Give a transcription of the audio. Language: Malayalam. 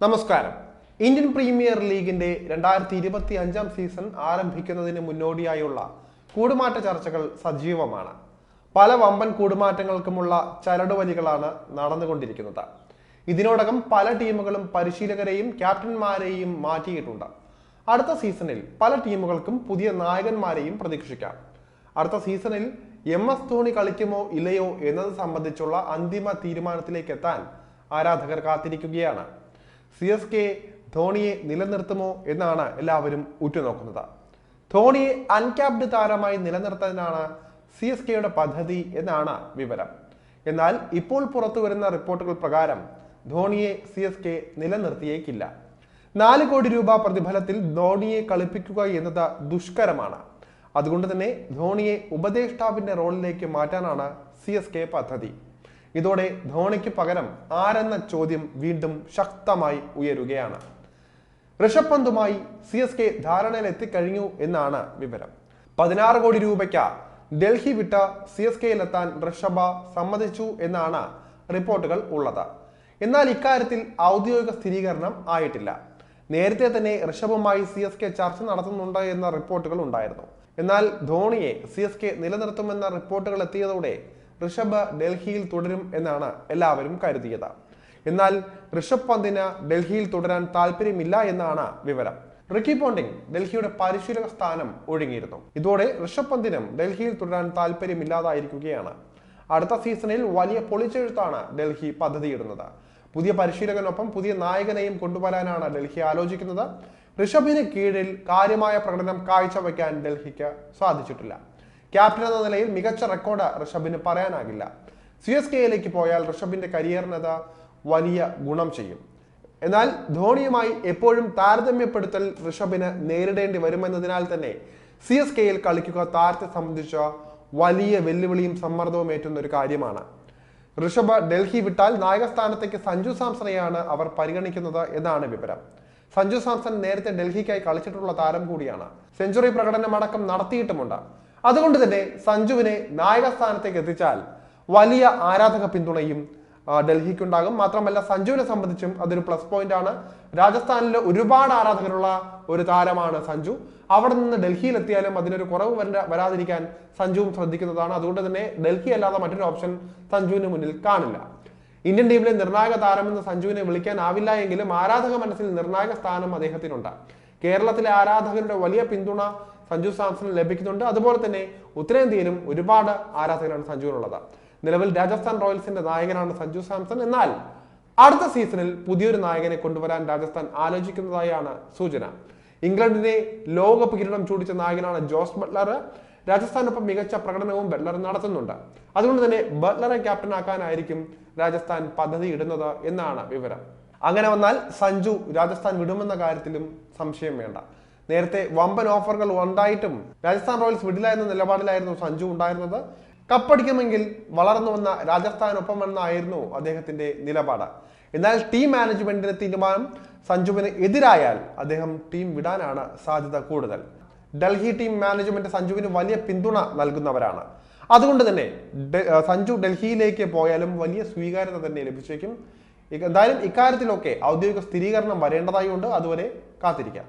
നമസ്കാരം. ഇന്ത്യൻ പ്രീമിയർ ലീഗിന്റെ രണ്ടായിരത്തി ഇരുപത്തി അഞ്ചാം സീസൺ ആരംഭിക്കുന്നതിന് മുന്നോടിയായുള്ള കൂടുമാറ്റ ചർച്ചകൾ സജീവമാണ്. പല വമ്പൻ കൂടുമാറ്റങ്ങൾക്കുമുള്ള ചരടുവലികളാണ് നടന്നുകൊണ്ടിരിക്കുന്നത്. ഇതിനോടകം പല ടീമുകളും പരിശീലകരെയും ക്യാപ്റ്റന്മാരെയും മാറ്റിയിട്ടുണ്ട്. അടുത്ത സീസണിൽ പല ടീമുകൾക്കും പുതിയ നായകന്മാരെയും പ്രതീക്ഷിക്കാം. അടുത്ത സീസണിൽ എം എസ് ധോണി കളിക്കുമോ ഇല്ലയോ എന്നത് സംബന്ധിച്ചുള്ള അന്തിമ തീരുമാനത്തിലേക്ക് എത്താൻ ആരാധകർ കാത്തിരിക്കുകയാണ്. സി എസ് കെ ധോണിയെ നിലനിർത്തുമോ എന്നാണ് എല്ലാവരും ഉറ്റുനോക്കുന്നത്. ധോണിയെ അൺക്യാപ്ഡ് താരമായി നിലനിർത്താനാണ് സി എസ് കെയുടെ പദ്ധതി എന്നാണ് വിവരം. എന്നാൽ ഇപ്പോൾ പുറത്തു വരുന്ന റിപ്പോർട്ടുകൾ പ്രകാരം ധോണിയെ സി എസ് കെ നിലനിർത്തിയേക്കില്ല. നാല് കോടി രൂപ പ്രതിഫലത്തിൽ ധോണിയെ കളിപ്പിക്കുക എന്നത് ദുഷ്കരമാണ്. അതുകൊണ്ട് തന്നെ ധോണിയെ ഉപദേഷ്ടാവിന്റെ റോളിലേക്ക് മാറ്റാനാണ് സി എസ് കെ പദ്ധതി. ഇതോടെ ധോണിക്ക് പകരം ആരെന്ന ചോദ്യം വീണ്ടും ശക്തമായി ഉയരുകയാണ്. ഋഷഭ് പന്തുമായി സി എസ് കെ ധാരണയിൽ എത്തിക്കഴിഞ്ഞു എന്നാണ് വിവരം. പതിനാറ് കോടി രൂപയ്ക്ക് ഡൽഹി വിട്ട സി എസ് കെയിലെത്താൻ ഋഷഭ സമ്മതിച്ചു എന്നാണ് റിപ്പോർട്ടുകൾ ഉള്ളത്. എന്നാൽ ഇക്കാര്യത്തിൽ ഔദ്യോഗിക സ്ഥിരീകരണം ആയിട്ടില്ല. നേരത്തെ തന്നെ ഋഷഭുമായി സി എസ് കെ ചർച്ച നടത്തുന്നുണ്ട് എന്ന റിപ്പോർട്ടുകൾ ഉണ്ടായിരുന്നു. എന്നാൽ ധോണിയെ സി എസ് കെ നിലനിർത്തുമെന്ന റിപ്പോർട്ടുകൾ എത്തിയതോടെ ഋഷഭ് ഡൽഹിയിൽ തുടരും എന്നാണ് എല്ലാവരും കരുതിയത്. എന്നാൽ ഋഷഭ് പന്തിന് ഡൽഹിയിൽ തുടരാൻ താല്പര്യമില്ല എന്നാണ് വിവരം. റിക്കി പോണ്ടിങ് ഡൽഹിയുടെ പരിശീലക സ്ഥാനം ഒഴുങ്ങിയിരുന്നു ഇതോടെ ഋഷഭ് പന്തിനും ഡൽഹിയിൽ തുടരാൻ താല്പര്യമില്ലാതായിരിക്കുകയാണ് അടുത്ത സീസണിൽ വലിയ പൊളിച്ചെഴുത്താണ് ഡൽഹി പദ്ധതിയിടുന്നത്. പുതിയ പരിശീലകനൊപ്പം പുതിയ നായകനെയും കൊണ്ടുവരാനാണ് ഡൽഹി ആലോചിക്കുന്നത്. ഋഷഭിന് കീഴിൽ കാര്യമായ പ്രകടനം കാഴ്ചവെക്കാൻ ഡൽഹിക്ക് സാധിച്ചിട്ടില്ല. ക്യാപ്റ്റൻ എന്ന നിലയിൽ മികച്ച റെക്കോർഡ് ഋഷഭിന് പറയാനാകില്ല. സി എസ് കെയിലേക്ക് പോയാൽ ഋഷഭിന്റെ കരിയറിനത് വലിയ ഗുണം ചെയ്യും. എന്നാൽ ധോണിയുമായി എപ്പോഴും താരതമ്യപ്പെടുത്തൽ ഋഷഭിന് നേരിടേണ്ടി വരുമെന്നതിനാൽ തന്നെ സി എസ് കെയിൽ കളിക്കുക താരത്തെ സംബന്ധിച്ച വലിയ വെല്ലുവിളിയും സമ്മർദ്ദവും ഏറ്റുന്ന ഒരു കാര്യമാണ്. ഋഷഭ് ഡൽഹി വിട്ടാൽ നായകസ്ഥാനത്തേക്ക് സഞ്ജു സാംസണെയാണ് അവർ പരിഗണിക്കുന്നത് എന്നാണ് വിവരം. സഞ്ജു സാംസൺ നേരത്തെ ഡൽഹിക്കായി കളിച്ചിട്ടുള്ള താരം കൂടിയാണ്. സെഞ്ചുറി പ്രകടനമടക്കം നടത്തിയിട്ടുമുണ്ട്. അതുകൊണ്ട് തന്നെ സഞ്ജുവിനെ നായക സ്ഥാനത്തേക്ക് എത്തിച്ചാൽ വലിയ ആരാധക പിന്തുണയും ഡൽഹിക്കുണ്ടാകും. മാത്രമല്ല സഞ്ജുവിനെ സംബന്ധിച്ചും അതൊരു പ്ലസ് പോയിന്റ് ആണ്. രാജസ്ഥാനിൽ ഒരുപാട് ആരാധകരുള്ള ഒരു താരമാണ് സഞ്ജു. അവിടെ നിന്ന് ഡൽഹിയിൽ എത്തിയാലും അതിനൊരു കുറവ് വര വരാതിരിക്കാൻ സഞ്ജുവും ശ്രദ്ധിക്കുന്നതാണ്. അതുകൊണ്ട് തന്നെ ഡൽഹി അല്ലാതെ മറ്റൊരു ഓപ്ഷൻ സഞ്ജുവിന് മുന്നിൽ കാണില്ല. ഇന്ത്യൻ ടീമിലെ നിർണായക താരമെന്ന് സഞ്ജുവിനെ വിളിക്കാനാവില്ല എങ്കിലും ആരാധക മനസ്സിൽ നിർണായക സ്ഥാനം അദ്ദേഹത്തിനുണ്ട്. കേരളത്തിലെ ആരാധകരുടെ വലിയ പിന്തുണ സഞ്ജു സാംസൺ ലഭിക്കുന്നുണ്ട്. അതുപോലെ തന്നെ ഉത്തരേന്ത്യയിലും ഒരുപാട് ആരാധകരാണ് സഞ്ജുവിനുള്ളത്. നിലവിൽ രാജസ്ഥാൻ റോയൽസിന്റെ നായകനാണ് സഞ്ജു സാംസൺ. എന്നാൽ അടുത്ത സീസണിൽ പുതിയൊരു നായകനെ കൊണ്ടുവരാൻ രാജസ്ഥാൻ ആലോചിക്കുന്നതായാണ് സൂചന. ഇംഗ്ലണ്ടിനെ ലോകകപ്പ് കിരീടം ചൂടിച്ച നായകനാണ് ജോസ് ബട്ട്ലർ രാജസ്ഥാനൊപ്പം മികച്ച പ്രകടനവും ബട്ട്ലർ നടത്തുന്നുണ്ട്. അതുകൊണ്ട് തന്നെ ബട്ട്ലറെ ക്യാപ്റ്റനാക്കാനായിരിക്കും രാജസ്ഥാൻ പദ്ധതി ഇടുന്നത് എന്നാണ് വിവരം. അങ്ങനെ വന്നാൽ സഞ്ജു രാജസ്ഥാൻ വിടുമെന്ന കാര്യത്തിലും സംശയം വേണ്ട. നേരത്തെ വമ്പൻ ഓഫറുകൾ ഉണ്ടായിട്ടും രാജസ്ഥാൻ റോയൽസ് വിടില്ല നിലപാടിലായിരുന്നു സഞ്ജു ഉണ്ടായിരുന്നത്. കപ്പടിക്കുമെങ്കിൽ വളർന്നു വന്ന രാജസ്ഥാനൊപ്പം എന്നായിരുന്നു അദ്ദേഹത്തിന്റെ നിലപാട്. എന്നാൽ ടീം മാനേജ്മെന്റിന്റെ തീരുമാനം സഞ്ജുവിന് എതിരായാൽ അദ്ദേഹം ടീം വിടാനാണ് സാധ്യത കൂടുതൽ. ഡൽഹി ടീം മാനേജ്മെന്റ് സഞ്ജുവിന് വലിയ പിന്തുണ നൽകുന്നവരാണ്. അതുകൊണ്ട് തന്നെ സഞ്ജു ഡൽഹിയിലേക്ക് പോയാലും വലിയ സ്വീകാര്യത തന്നെ ലഭിച്ചേക്കും. എന്തായാലും ഇക്കാര്യത്തിലൊക്കെ ഔദ്യോഗിക സ്ഥിരീകരണം വരേണ്ടതായി ഉണ്ട്. അതുവരെ കാത്തിരിക്കാം.